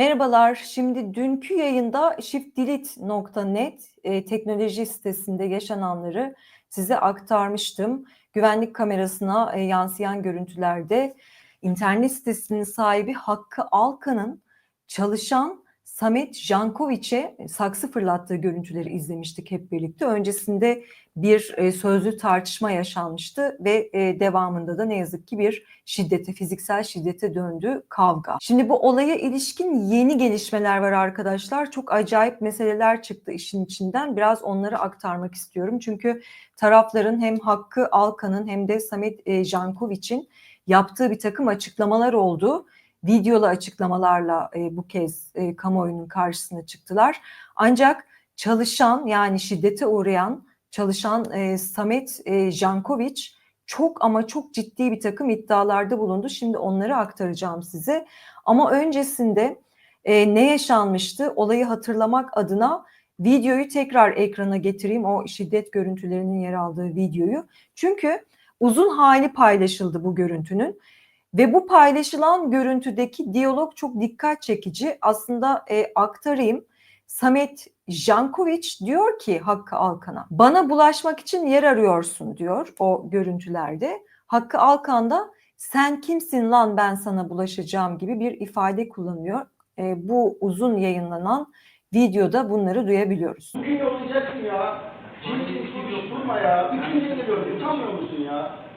Merhabalar. Şimdi dünkü yayında shiftdelete.net e, teknoloji sitesinde yaşananları size aktarmıştım. Güvenlik kamerasına e, yansıyan görüntülerde internet sitesinin sahibi Hakkı Alkan'ın çalışan Samet Jankovic'e saksı fırlattığı görüntüleri izlemiştik hep birlikte. Öncesinde bir e, sözlü tartışma yaşanmıştı ve e, devamında da ne yazık ki bir şiddete, fiziksel şiddete döndü kavga. Şimdi bu olaya ilişkin yeni gelişmeler var arkadaşlar. Çok acayip meseleler çıktı işin içinden. Biraz onları aktarmak istiyorum. Çünkü tarafların hem Hakkı Alkan'ın hem de Samet e, Jankovic'in yaptığı bir takım açıklamalar oldu videolu açıklamalarla e, bu kez e, kamuoyunun karşısına çıktılar. Ancak çalışan yani şiddete uğrayan çalışan e, Samet e, Jankovic çok ama çok ciddi bir takım iddialarda bulundu. Şimdi onları aktaracağım size. Ama öncesinde e, ne yaşanmıştı olayı hatırlamak adına videoyu tekrar ekrana getireyim. O şiddet görüntülerinin yer aldığı videoyu. Çünkü uzun hali paylaşıldı bu görüntünün. Ve bu paylaşılan görüntüdeki diyalog çok dikkat çekici. Aslında e, aktarayım. Samet Jankovic diyor ki Hakkı Alkan'a bana bulaşmak için yer arıyorsun diyor o görüntülerde. Hakkı Alkan da sen kimsin lan ben sana bulaşacağım gibi bir ifade kullanıyor. E, bu uzun yayınlanan videoda bunları duyabiliyoruz. Bugün yollayacaksın ya. Gibi durma ya. Üçüncü geliyorum. Utanmıyor musun?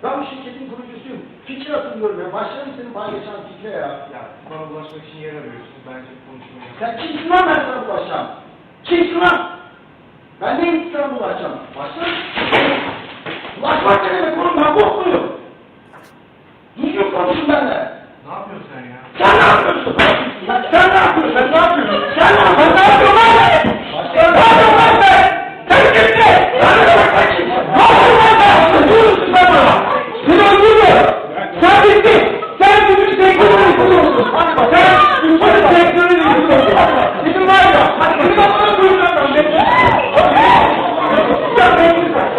Ben bu şirketin kurucusuyum. Fikir hatırlıyorum ya. Başlarım senin bana geçen fikre ya. Ya bana bulaşmak için yer arıyorsun. Bence konuşmayı Sen kimsin lan ben sana bulaşacağım? Kimsin lan? Ben neyim ki sana bulaşacağım? Başlarım. Bulaşmak ne demek oğlum? Ben bokluyum. Düzgün konuşun benimle. Ne yapıyorsun sen ya? Sen ne yapıyorsun? Sen ne yapıyorsun? Sen ne yapıyorsun? Sen ne yapıyorsun? Ne yapıyorsun lan? Ne yapıyorsun lan sen? Sen kimsin? Sen ne demek sen kimsin? Ne yapıyorsun lan sen? Ne diyorsun sen bana? Seni öldürüyor. Sen bittin. Sen bütün sektörü yıkılıyorsun. Sen bütün sektörü yıkılıyorsun. Senin var ya. Senin aklını duyacağım ben. Sen bekle sen.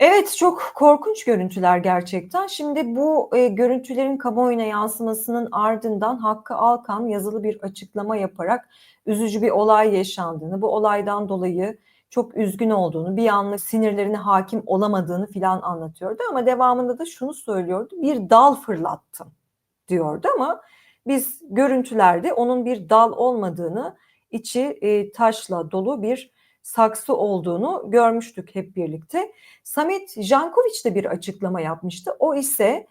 Evet çok korkunç görüntüler gerçekten. Şimdi bu e, görüntülerin kamuoyuna yansımasının ardından Hakkı Alkan yazılı bir açıklama yaparak üzücü bir olay yaşandığını, bu olaydan dolayı çok üzgün olduğunu, bir anlık sinirlerine hakim olamadığını filan anlatıyordu. Ama devamında da şunu söylüyordu, bir dal fırlattım diyordu ama biz görüntülerde onun bir dal olmadığını, içi e, taşla dolu bir saksı olduğunu görmüştük hep birlikte. Samet Jankovic de bir açıklama yapmıştı. O ise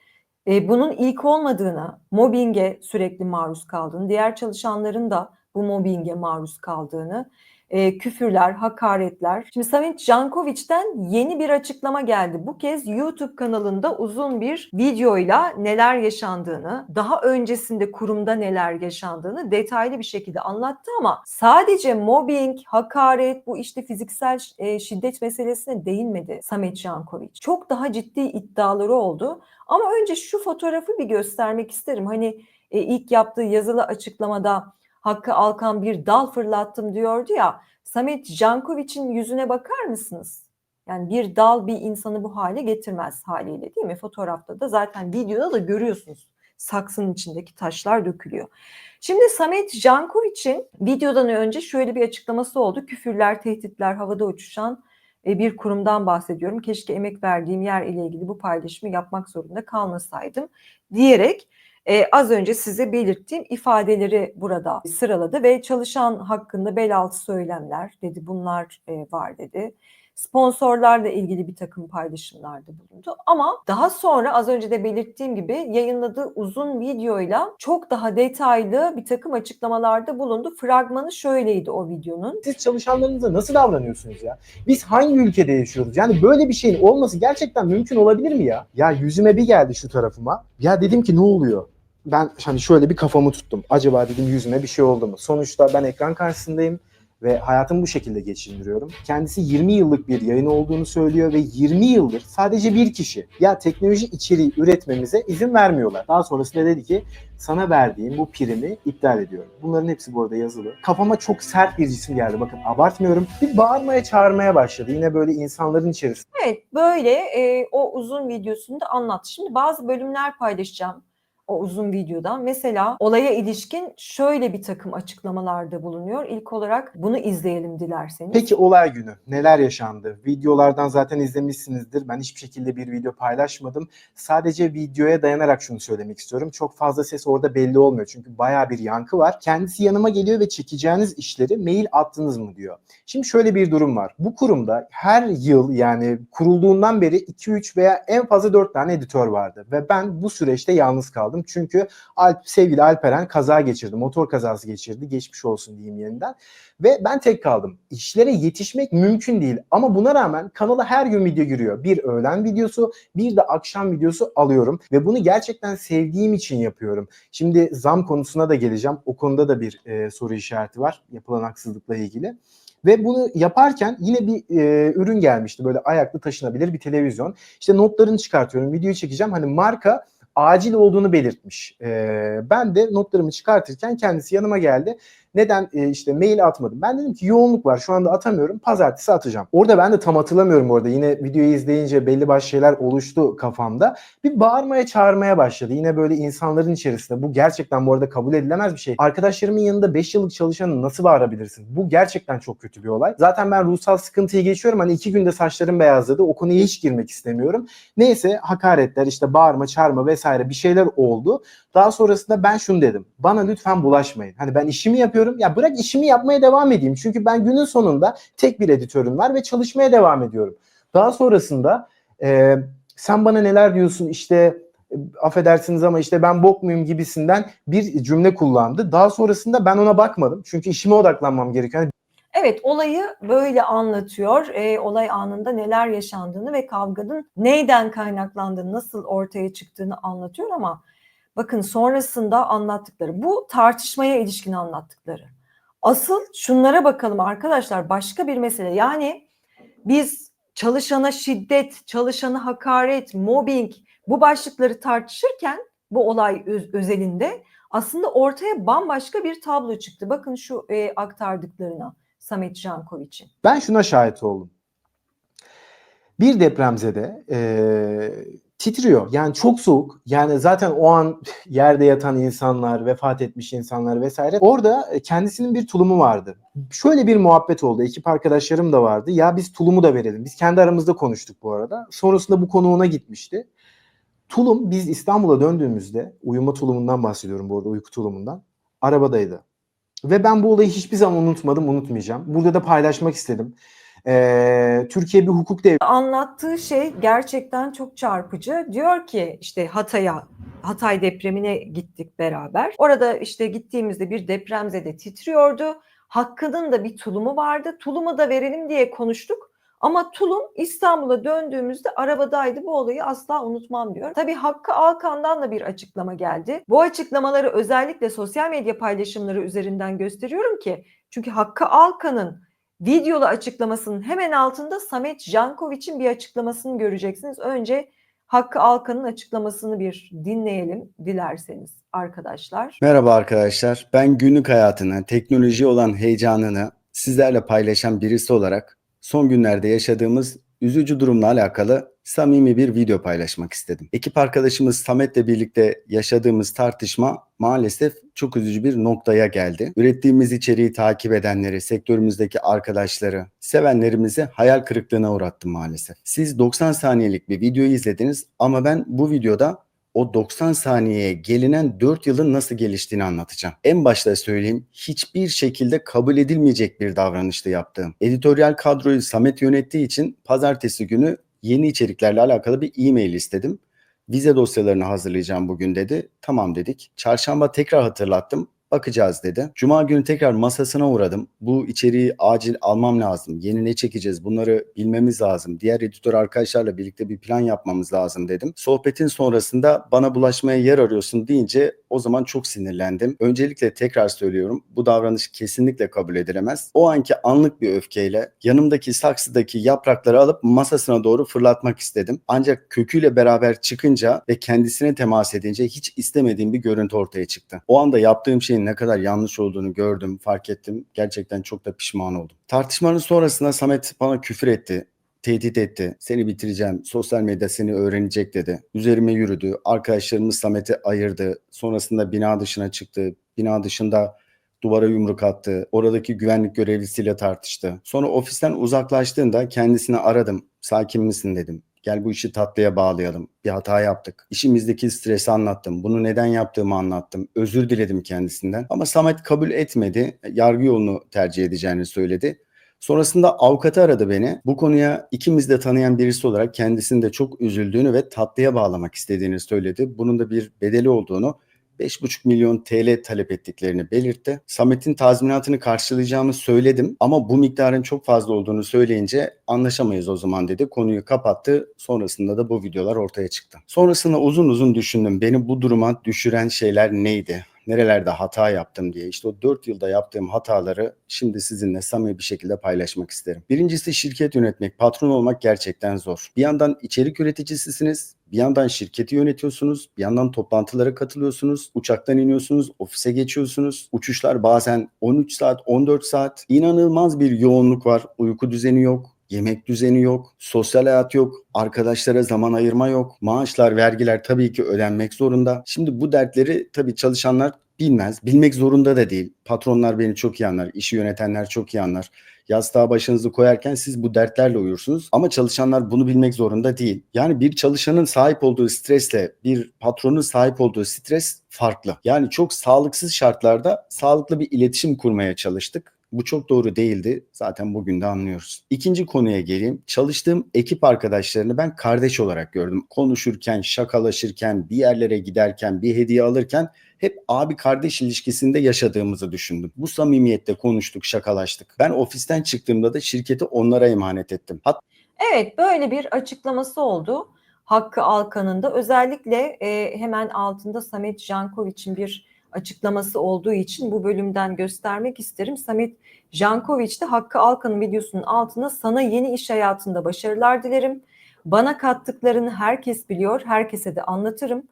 e, bunun ilk olmadığını, mobbinge sürekli maruz kaldığını, diğer çalışanların da bu mobbinge maruz kaldığını, e, küfürler, hakaretler. Şimdi Samet Jankovic'ten yeni bir açıklama geldi. Bu kez YouTube kanalında uzun bir videoyla neler yaşandığını, daha öncesinde kurumda neler yaşandığını detaylı bir şekilde anlattı ama sadece mobbing, hakaret, bu işte fiziksel e, şiddet meselesine değinmedi Samet Jankovic. Çok daha ciddi iddiaları oldu. Ama önce şu fotoğrafı bir göstermek isterim. Hani e, ilk yaptığı yazılı açıklamada Hakkı Alkan bir dal fırlattım diyordu ya. Samet Jankovic'in yüzüne bakar mısınız? Yani bir dal bir insanı bu hale getirmez haliyle değil mi? Fotoğrafta da zaten videoda da görüyorsunuz. Saksının içindeki taşlar dökülüyor. Şimdi Samet Jankovic'in videodan önce şöyle bir açıklaması oldu. Küfürler, tehditler, havada uçuşan e, bir kurumdan bahsediyorum. Keşke emek verdiğim yer ile ilgili bu paylaşımı yapmak zorunda kalmasaydım diyerek ee, az önce size belirttiğim ifadeleri burada sıraladı ve çalışan hakkında bel altı söylemler dedi bunlar e, var dedi. Sponsorlarla ilgili bir takım paylaşımlarda bulundu. Ama daha sonra az önce de belirttiğim gibi yayınladığı uzun videoyla çok daha detaylı bir takım açıklamalarda bulundu. Fragmanı şöyleydi o videonun. Siz çalışanlarınıza nasıl davranıyorsunuz ya? Biz hangi ülkede yaşıyoruz? Yani böyle bir şeyin olması gerçekten mümkün olabilir mi ya? Ya yüzüme bir geldi şu tarafıma. Ya dedim ki ne oluyor? Ben hani şöyle bir kafamı tuttum. Acaba dedim yüzüme bir şey oldu mu? Sonuçta ben ekran karşısındayım ve hayatımı bu şekilde geçindiriyorum. Kendisi 20 yıllık bir yayın olduğunu söylüyor ve 20 yıldır sadece bir kişi ya teknoloji içeriği üretmemize izin vermiyorlar. Daha sonrasında dedi ki sana verdiğim bu primi iptal ediyorum. Bunların hepsi bu arada yazılı. Kafama çok sert bir cisim geldi. Bakın abartmıyorum. Bir bağırmaya çağırmaya başladı. Yine böyle insanların içerisinde. Evet böyle e, o uzun videosunda anlattı. Şimdi bazı bölümler paylaşacağım o uzun videodan. Mesela olaya ilişkin şöyle bir takım açıklamalarda bulunuyor. İlk olarak bunu izleyelim dilerseniz. Peki olay günü neler yaşandı? Videolardan zaten izlemişsinizdir. Ben hiçbir şekilde bir video paylaşmadım. Sadece videoya dayanarak şunu söylemek istiyorum. Çok fazla ses orada belli olmuyor. Çünkü baya bir yankı var. Kendisi yanıma geliyor ve çekeceğiniz işleri mail attınız mı diyor. Şimdi şöyle bir durum var. Bu kurumda her yıl yani kurulduğundan beri 2-3 veya en fazla 4 tane editör vardı. Ve ben bu süreçte yalnız kaldım. Çünkü Alp, sevgili Alperen kaza geçirdi. Motor kazası geçirdi. Geçmiş olsun diyeyim yeniden. Ve ben tek kaldım. İşlere yetişmek mümkün değil. Ama buna rağmen kanala her gün video giriyor. Bir öğlen videosu, bir de akşam videosu alıyorum. Ve bunu gerçekten sevdiğim için yapıyorum. Şimdi zam konusuna da geleceğim. O konuda da bir e, soru işareti var. Yapılan haksızlıkla ilgili. Ve bunu yaparken yine bir e, ürün gelmişti. Böyle ayaklı taşınabilir bir televizyon. İşte notlarını çıkartıyorum. Videoyu çekeceğim. Hani marka acil olduğunu belirtmiş. E, ben de notlarımı çıkartırken kendisi yanıma geldi. Neden e, işte mail atmadım? Ben dedim ki yoğunluk var şu anda atamıyorum. Pazartesi atacağım. Orada ben de tam hatırlamıyorum orada. Yine videoyu izleyince belli başlı şeyler oluştu kafamda. Bir bağırmaya çağırmaya başladı. Yine böyle insanların içerisinde. Bu gerçekten bu arada kabul edilemez bir şey. Arkadaşlarımın yanında 5 yıllık çalışanı nasıl bağırabilirsin? Bu gerçekten çok kötü bir olay. Zaten ben ruhsal sıkıntıyı geçiyorum. Hani iki günde saçlarım beyazladı. O konuya hiç girmek istemiyorum. Neyse hakaretler işte bağırma çağırma vesaire bir şeyler oldu. Daha sonrasında ben şunu dedim. Bana lütfen bulaşmayın. Hani ben işimi yapıyorum. Ya bırak işimi yapmaya devam edeyim. Çünkü ben günün sonunda tek bir editörüm var ve çalışmaya devam ediyorum. Daha sonrasında e, sen bana neler diyorsun işte e, affedersiniz ama işte ben bok muyum gibisinden bir cümle kullandı. Daha sonrasında ben ona bakmadım. Çünkü işime odaklanmam gerekiyor. Hani Evet olayı böyle anlatıyor. E, olay anında neler yaşandığını ve kavganın neyden kaynaklandığını, nasıl ortaya çıktığını anlatıyor ama bakın sonrasında anlattıkları bu tartışmaya ilişkin anlattıkları. Asıl şunlara bakalım arkadaşlar başka bir mesele. Yani biz çalışana şiddet, çalışana hakaret, mobbing bu başlıkları tartışırken bu olay öz- özelinde aslında ortaya bambaşka bir tablo çıktı. Bakın şu e, aktardıklarına. Samet Jankovic'in. Ben şuna şahit oldum. Bir depremzede eee titriyor. Yani çok soğuk. Yani zaten o an yerde yatan insanlar, vefat etmiş insanlar vesaire. Orada kendisinin bir tulumu vardı. Şöyle bir muhabbet oldu. Ekip arkadaşlarım da vardı. Ya biz tulumu da verelim. Biz kendi aramızda konuştuk bu arada. Sonrasında bu konu ona gitmişti. Tulum biz İstanbul'a döndüğümüzde uyuma tulumundan bahsediyorum bu arada uyku tulumundan. Arabadaydı. Ve ben bu olayı hiçbir zaman unutmadım, unutmayacağım. Burada da paylaşmak istedim. Ee, Türkiye bir hukuk devleti. Anlattığı şey gerçekten çok çarpıcı. Diyor ki işte Hatay'a, Hatay depremine gittik beraber. Orada işte gittiğimizde bir depremzede titriyordu. Hakkı'nın da bir tulumu vardı. Tulumu da verelim diye konuştuk. Ama Tulum İstanbul'a döndüğümüzde arabadaydı. Bu olayı asla unutmam diyor. Tabii Hakkı Alkan'dan da bir açıklama geldi. Bu açıklamaları özellikle sosyal medya paylaşımları üzerinden gösteriyorum ki çünkü Hakkı Alkan'ın videolu açıklamasının hemen altında Samet Jankovic'in bir açıklamasını göreceksiniz. Önce Hakkı Alkan'ın açıklamasını bir dinleyelim dilerseniz arkadaşlar. Merhaba arkadaşlar. Ben günlük hayatını, teknoloji olan heyecanını sizlerle paylaşan birisi olarak son günlerde yaşadığımız üzücü durumla alakalı samimi bir video paylaşmak istedim. Ekip arkadaşımız Samet'le birlikte yaşadığımız tartışma maalesef çok üzücü bir noktaya geldi. Ürettiğimiz içeriği takip edenleri, sektörümüzdeki arkadaşları, sevenlerimizi hayal kırıklığına uğrattı maalesef. Siz 90 saniyelik bir videoyu izlediniz ama ben bu videoda o 90 saniyeye gelinen 4 yılın nasıl geliştiğini anlatacağım. En başta söyleyeyim hiçbir şekilde kabul edilmeyecek bir davranıştı yaptığım. Editoryal kadroyu Samet yönettiği için pazartesi günü yeni içeriklerle alakalı bir e-mail istedim. Vize dosyalarını hazırlayacağım bugün dedi. Tamam dedik. Çarşamba tekrar hatırlattım. Bakacağız dedi. Cuma günü tekrar masasına uğradım. Bu içeriği acil almam lazım. Yeni ne çekeceğiz bunları bilmemiz lazım. Diğer editör arkadaşlarla birlikte bir plan yapmamız lazım dedim. Sohbetin sonrasında bana bulaşmaya yer arıyorsun deyince o zaman çok sinirlendim. Öncelikle tekrar söylüyorum bu davranış kesinlikle kabul edilemez. O anki anlık bir öfkeyle yanımdaki saksıdaki yaprakları alıp masasına doğru fırlatmak istedim. Ancak köküyle beraber çıkınca ve kendisine temas edince hiç istemediğim bir görüntü ortaya çıktı. O anda yaptığım şeyin ne kadar yanlış olduğunu gördüm, fark ettim. Gerçekten çok da pişman oldum. Tartışmanın sonrasında Samet bana küfür etti tehdit etti. Seni bitireceğim. Sosyal medya seni öğrenecek dedi. Üzerime yürüdü. Arkadaşlarımız Samet'i ayırdı. Sonrasında bina dışına çıktı. Bina dışında duvara yumruk attı. Oradaki güvenlik görevlisiyle tartıştı. Sonra ofisten uzaklaştığında kendisini aradım. Sakin misin dedim. Gel bu işi tatlıya bağlayalım. Bir hata yaptık. İşimizdeki stresi anlattım. Bunu neden yaptığımı anlattım. Özür diledim kendisinden. Ama Samet kabul etmedi. Yargı yolunu tercih edeceğini söyledi. Sonrasında avukatı aradı beni. Bu konuya ikimiz de tanıyan birisi olarak kendisinin de çok üzüldüğünü ve tatlıya bağlamak istediğini söyledi. Bunun da bir bedeli olduğunu 5,5 milyon TL talep ettiklerini belirtti. Samet'in tazminatını karşılayacağımı söyledim ama bu miktarın çok fazla olduğunu söyleyince anlaşamayız o zaman dedi. Konuyu kapattı. Sonrasında da bu videolar ortaya çıktı. Sonrasında uzun uzun düşündüm. Beni bu duruma düşüren şeyler neydi? nerelerde hata yaptım diye işte o 4 yılda yaptığım hataları şimdi sizinle samimi bir şekilde paylaşmak isterim. Birincisi şirket yönetmek, patron olmak gerçekten zor. Bir yandan içerik üreticisisiniz, bir yandan şirketi yönetiyorsunuz, bir yandan toplantılara katılıyorsunuz, uçaktan iniyorsunuz, ofise geçiyorsunuz. Uçuşlar bazen 13 saat, 14 saat. İnanılmaz bir yoğunluk var. Uyku düzeni yok, Yemek düzeni yok, sosyal hayat yok, arkadaşlara zaman ayırma yok, maaşlar, vergiler tabii ki ödenmek zorunda. Şimdi bu dertleri tabii çalışanlar bilmez, bilmek zorunda da değil. Patronlar beni çok iyi anlar, işi yönetenler çok iyi anlar. Yastığa başınızı koyarken siz bu dertlerle uyursunuz ama çalışanlar bunu bilmek zorunda değil. Yani bir çalışanın sahip olduğu stresle bir patronun sahip olduğu stres farklı. Yani çok sağlıksız şartlarda sağlıklı bir iletişim kurmaya çalıştık. Bu çok doğru değildi. Zaten bugün de anlıyoruz. İkinci konuya geleyim. Çalıştığım ekip arkadaşlarını ben kardeş olarak gördüm. Konuşurken, şakalaşırken, bir yerlere giderken, bir hediye alırken hep abi kardeş ilişkisinde yaşadığımızı düşündüm. Bu samimiyette konuştuk, şakalaştık. Ben ofisten çıktığımda da şirketi onlara emanet ettim. Hatta Evet böyle bir açıklaması oldu. Hakkı Alkan'ın da özellikle e, hemen altında Samet Jankovic'in bir açıklaması olduğu için bu bölümden göstermek isterim. Samet Jankovic de Hakkı Alkan'ın videosunun altına sana yeni iş hayatında başarılar dilerim. Bana kattıklarını herkes biliyor, herkese de anlatırım.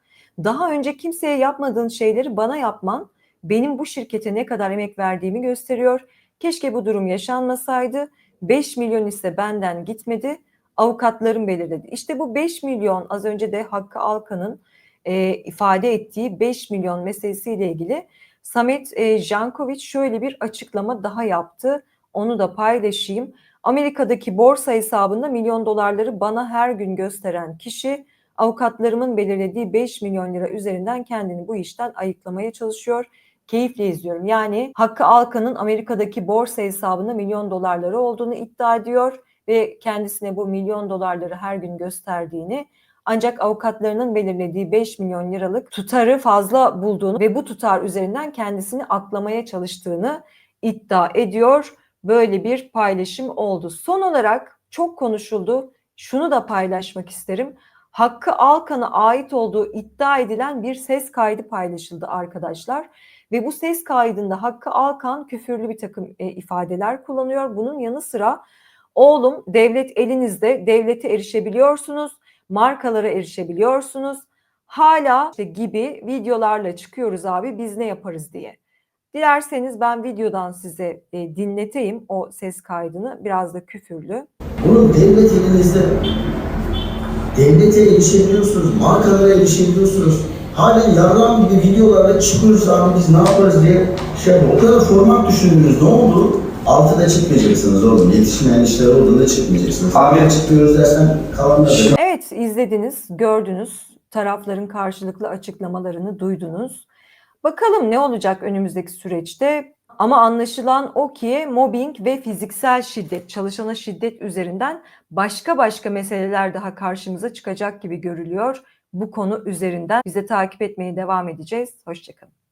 Daha önce kimseye yapmadığın şeyleri bana yapman benim bu şirkete ne kadar emek verdiğimi gösteriyor. Keşke bu durum yaşanmasaydı. 5 milyon ise benden gitmedi. Avukatlarım belirledi. İşte bu 5 milyon az önce de Hakkı Alkan'ın e, ifade ettiği 5 milyon meselesiyle ilgili Samet e, Jankovic şöyle bir açıklama daha yaptı. Onu da paylaşayım. Amerika'daki borsa hesabında milyon dolarları bana her gün gösteren kişi avukatlarımın belirlediği 5 milyon lira üzerinden kendini bu işten ayıklamaya çalışıyor. Keyifle izliyorum. Yani Hakkı Alkan'ın Amerika'daki borsa hesabında milyon dolarları olduğunu iddia ediyor ve kendisine bu milyon dolarları her gün gösterdiğini ancak avukatlarının belirlediği 5 milyon liralık tutarı fazla bulduğunu ve bu tutar üzerinden kendisini aklamaya çalıştığını iddia ediyor. Böyle bir paylaşım oldu. Son olarak çok konuşuldu. Şunu da paylaşmak isterim. Hakkı Alkan'a ait olduğu iddia edilen bir ses kaydı paylaşıldı arkadaşlar. Ve bu ses kaydında Hakkı Alkan küfürlü bir takım e, ifadeler kullanıyor. Bunun yanı sıra oğlum devlet elinizde devlete erişebiliyorsunuz markalara erişebiliyorsunuz. Hala işte gibi videolarla çıkıyoruz abi biz ne yaparız diye. Dilerseniz ben videodan size e, dinleteyim o ses kaydını biraz da küfürlü. Bunun devlet elinizde. Devlete erişebiliyorsunuz, markalara erişebiliyorsunuz. Halen yarrağım gibi videolarla çıkıyoruz abi biz ne yaparız diye şey yapıyor. O kadar format düşündünüz ne oldu? Altıda çıkmayacaksınız oğlum. Yetişmeyen işler olduğunda çıkmayacaksınız. Abi çıkıyoruz dersen kalanlar da Evet izlediniz, gördünüz. Tarafların karşılıklı açıklamalarını duydunuz. Bakalım ne olacak önümüzdeki süreçte. Ama anlaşılan o ki mobbing ve fiziksel şiddet, çalışana şiddet üzerinden başka başka meseleler daha karşımıza çıkacak gibi görülüyor. Bu konu üzerinden bize takip etmeye devam edeceğiz. Hoşçakalın.